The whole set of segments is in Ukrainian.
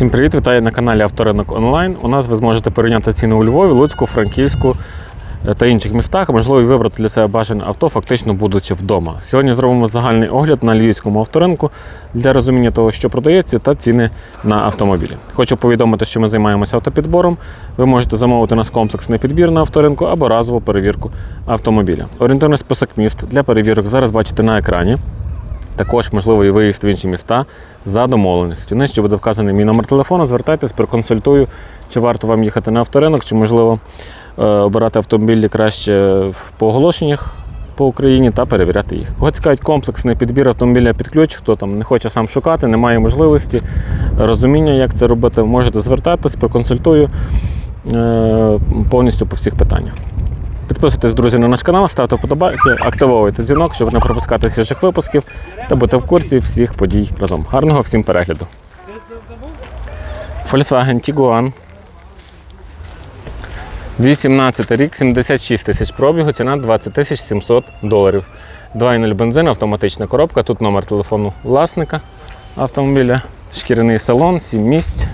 Всім привіт! Вітаю на каналі Авторинок Онлайн. У нас ви зможете порівняти ціни у Львові, Луцьку, Франківську е, та інших містах, можливо і вибрати для себе бажане авто, фактично будучи вдома. Сьогодні зробимо загальний огляд на львівському авторинку для розуміння того, що продається, та ціни на автомобілі. Хочу повідомити, що ми займаємося автопідбором. Ви можете замовити нас комплексний підбір на авторинку або разову перевірку автомобіля. Орієнтирний список міст для перевірок зараз бачите на екрані. Також можливий виїзд в інші міста за домовленістю. Нижче буде вказаний мій номер телефону. Звертайтесь, проконсультую, чи варто вам їхати на авторинок, чи можливо е, обирати автомобілі краще в- оголошеннях по Україні та перевіряти їх. Кого цікавить комплексний підбір автомобіля під ключ, хто там не хоче сам шукати, не має можливості, розуміння, як це робити, можете звертатись, проконсультую е, повністю по всіх питаннях. Підписуйтесь, друзі, на наш канал, ставте вподобайки, активовуйте дзвінок, щоб не пропускати свіжих випусків та бути в курсі всіх подій разом. Гарного всім перегляду. Volkswagen Tiguan. 18 рік, 76 тисяч пробігу, ціна 20 тисяч 700 доларів. 2.0 бензин, автоматична коробка. Тут номер телефону власника автомобіля, шкіряний салон, 7 місць.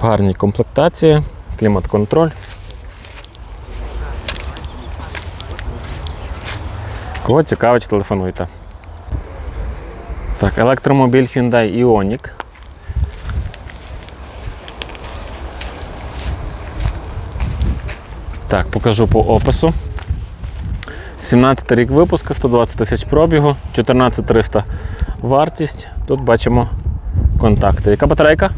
Гарні комплектації, клімат-контроль. Кого цікавить, телефонуйте. Так, електромобіль Hyundai Ioniq. Так, покажу по опису. 17 рік випуску, 120 тисяч пробігу, 14300 вартість. Тут бачимо контакти. Яка батарейка?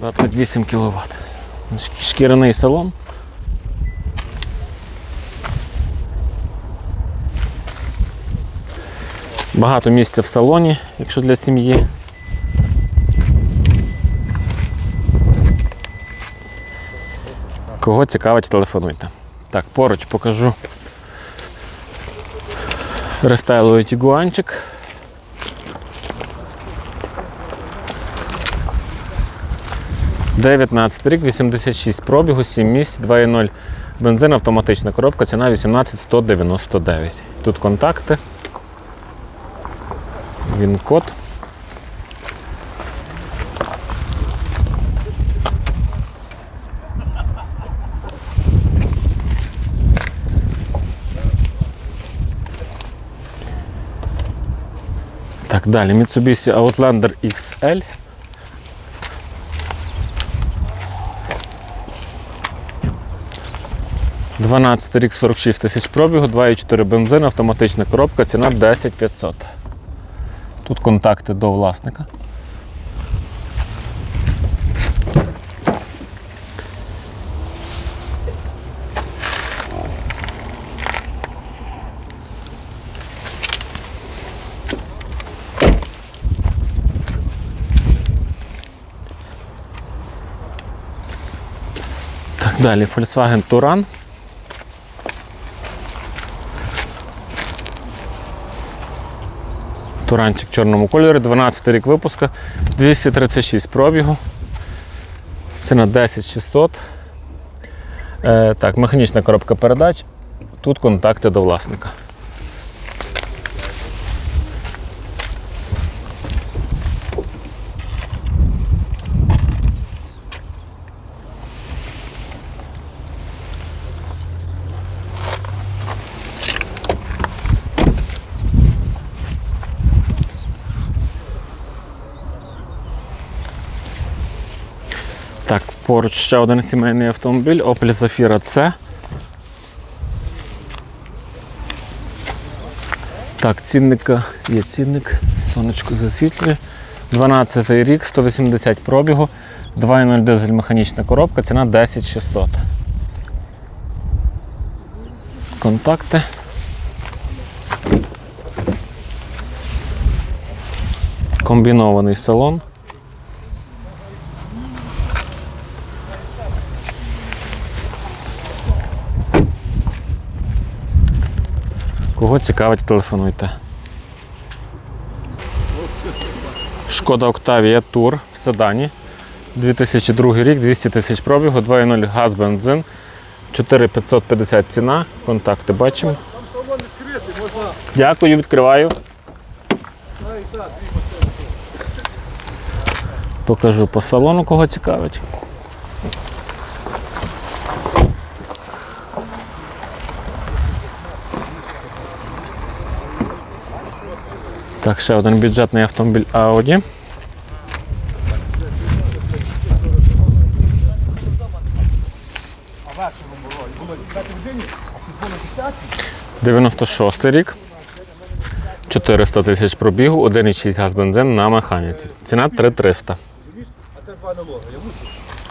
28 кВт. Шкіряний салон. Багато місця в салоні, якщо для сім'ї. Кого цікавить, телефонуйте. Так, поруч покажу. Рестайловий тігуанчик. Дев'ятнадцятий рік, 86 пробігу, 7 місць, 2.0 бензин, автоматична коробка, ціна 18 199. Тут контакти. Він код. Так, далі Mitsubishi Outlander XL. Дванадцятий рік 46 тисяч пробігу, 2,4 бензин, автоматична коробка, ціна 10 500. Тут контакти до власника. Так, далі Volkswagen Touran. Туранчик в чорному кольорі, 12 рік випуска, 236 пробігу. Ціна 10600. Е, так, механічна коробка передач. Тут контакти до власника. Так, поруч ще один сімейний автомобіль Opel Zafira C. Так, цінника є цінник, сонечко засвітлює. 12 рік, 180 пробігу, 2.0 дизель механічна коробка, ціна 10600. Контакти. Комбінований салон. Цікавить, телефонуйте. Шкода Octavia Tour в седані. 2002 рік, 200 тисяч пробігу, 2.0 газ бензин, 4550 ціна, контакти бачимо. Дякую, відкриваю. Покажу по салону, кого цікавить. Так, ще один бюджетний автомобіль Audi. Дев'яносто шостий рік. 400 тисяч пробігу, 1,6 газ бензин на механіці. Ціна 3300. А те два налога. Я мусив.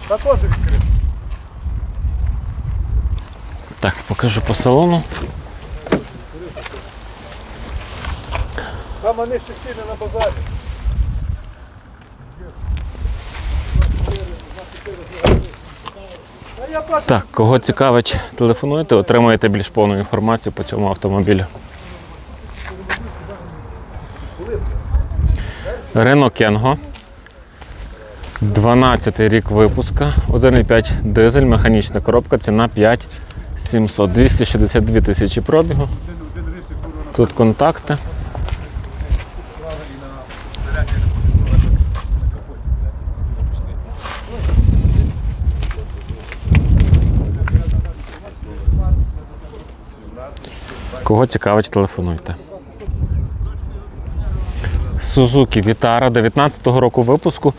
Та теж відкрив. Так, покажу по салону. Там вони ще сильно на базарі. Так, кого цікавить, телефонуйте, отримаєте більш повну інформацію по цьому автомобілю. Renault Кенго. 12 рік випуска, 1,5 дизель, механічна коробка, ціна 5700, 262 тисячі пробігу. Тут контакти. Кого цікавить, телефонуйте. Suzuki Vitara 19-го року випуску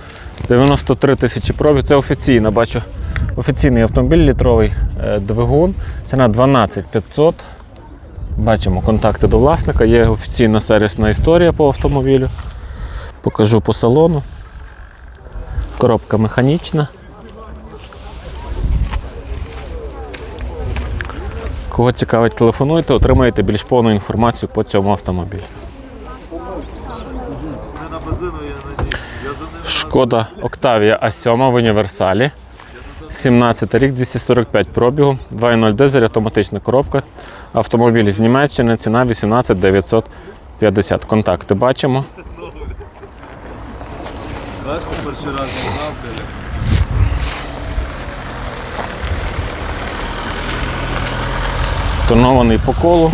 93 тисячі пробіг. Це офіційно, бачу. Офіційний автомобіль літровий е, двигун. Ціна 12 500. Бачимо контакти до власника. Є офіційна сервісна історія по автомобілю. Покажу по салону. Коробка механічна. Кого цікавить, телефонуйте, отримаєте більш повну інформацію по цьому автомобілю. Шкода Octavia A7 в універсалі. 17 рік, 245 пробігу, 2.0 дизель, автоматична коробка. Автомобіль з Німеччини, ціна 18 950. Контакти бачимо. Перший раз Тонований по колу.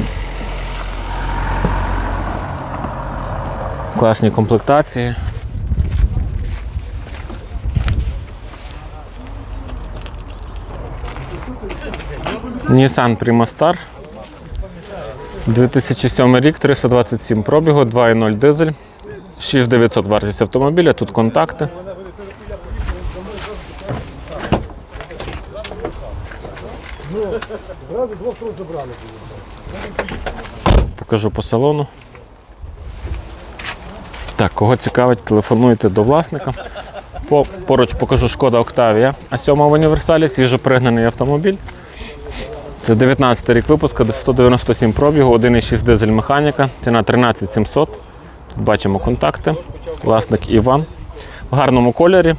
Класні комплектації. Nissan Prima Star. 2007 рік, 327 пробігу, 2.0 дизель, 6900 вартість автомобіля, тут контакти. Покажу по салону. Так, кого цікавить, телефонуйте до власника. По, поруч покажу Шкода Octavia, а 7 в універсалі, свіжопригнаний автомобіль. Це 19 рік випуска, 197 пробігу, 1,6 дизель механіка, ціна 13 700. Тут бачимо контакти. Власник Іван. В гарному кольорі.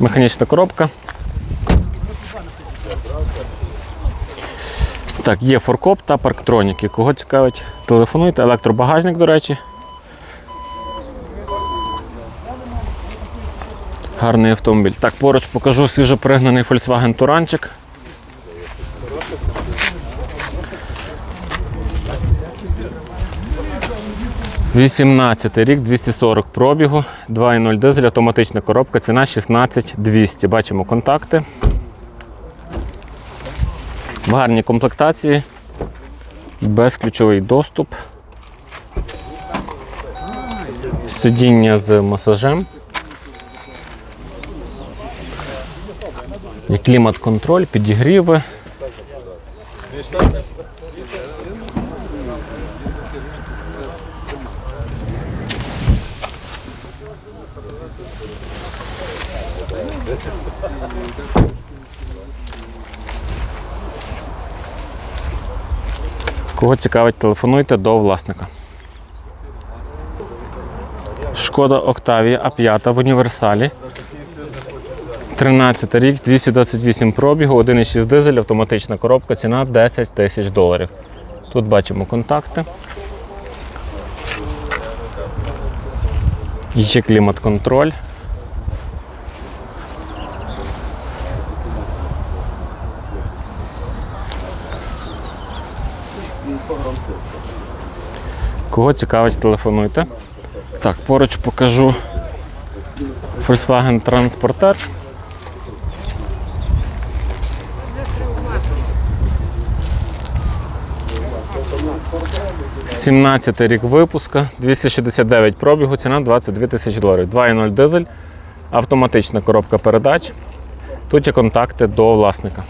Механічна коробка. Так, є форкоп та парктроніки. Кого цікавить, телефонуйте. Електробагажник, до речі. Гарний автомобіль. Так, поруч покажу свіжопригнаний Volkswagen Туранчик. Вісімнадцятий рік, 240 пробігу, 2.0 дизель, автоматична коробка, ціна 16200. Бачимо контакти. В гарній комплектації, безключовий доступ. Сидіння з масажем. Клімат-контроль, підігріви. Кого цікавить, телефонуйте до власника. Шкода Octavia А5 в універсалі. 13 рік, 228 пробігу, 1,6 дизель, автоматична коробка, ціна 10 тисяч доларів. Тут бачимо контакти. Є клімат-контроль. Кого цікавить, телефонуйте. Так, поруч покажу Volkswagen Transporter. Сімнадцятий рік випуска, 269 пробігу, ціна 22 тисячі доларів. 2.0 дизель, автоматична коробка передач. Тут є контакти до власника.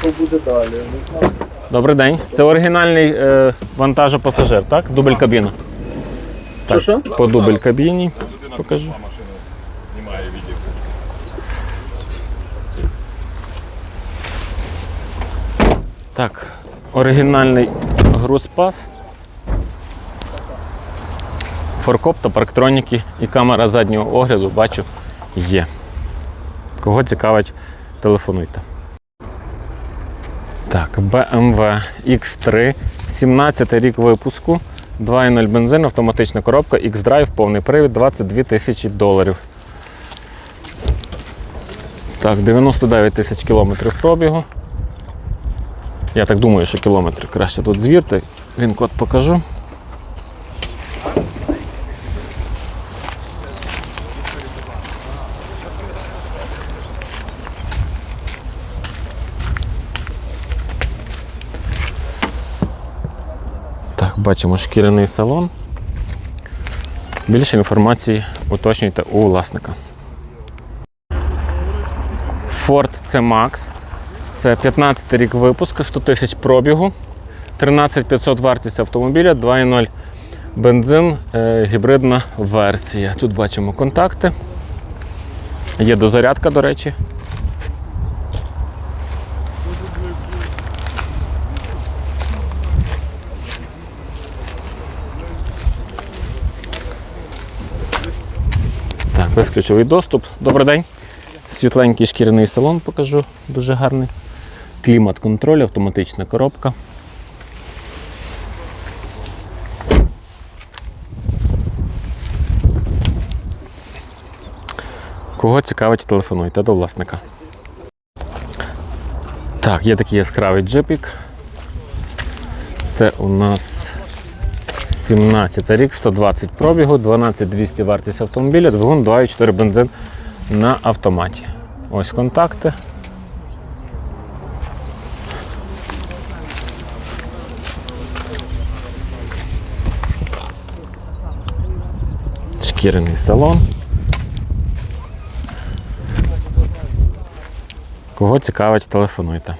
Що буде далі? Добрий день. Це оригінальний е, вантажопасажир, так? Дубль кабіна. Так, Що, по дубль кабіні покажу. Так, оригінальний грузпас. Форкоп та парктроніки і камера заднього огляду, бачу, є. Кого цікавить, телефонуйте. Так, BMW X3, 17 рік випуску, 2.0 бензин, автоматична коробка, X-Drive, повний привід, 22 тисячі доларів. Так, 99 тисяч кілометрів пробігу. Я так думаю, що кілометри краще тут звірте. Він код покажу. Бачимо шкіряний салон. Більше інформації уточнюйте у власника. Ford C-Max. Це 15 рік випуску, 100 тисяч пробігу, 13500 вартість автомобіля, 2.0 бензин, е, гібридна версія. Тут бачимо контакти. Є дозарядка, до речі. Так, безключовий доступ. Добрий день. Світленький шкіряний салон покажу, дуже гарний. Клімат-контроль, автоматична коробка. Кого цікавить, телефонуйте до власника. Так, є такий яскравий джипік. Це у нас 17 рік, 120 пробігу, 12200 вартість автомобіля, двигун 2,4 бензин на автоматі. Ось контакти. Шкіряний салон. Кого цікавить, телефонуйте.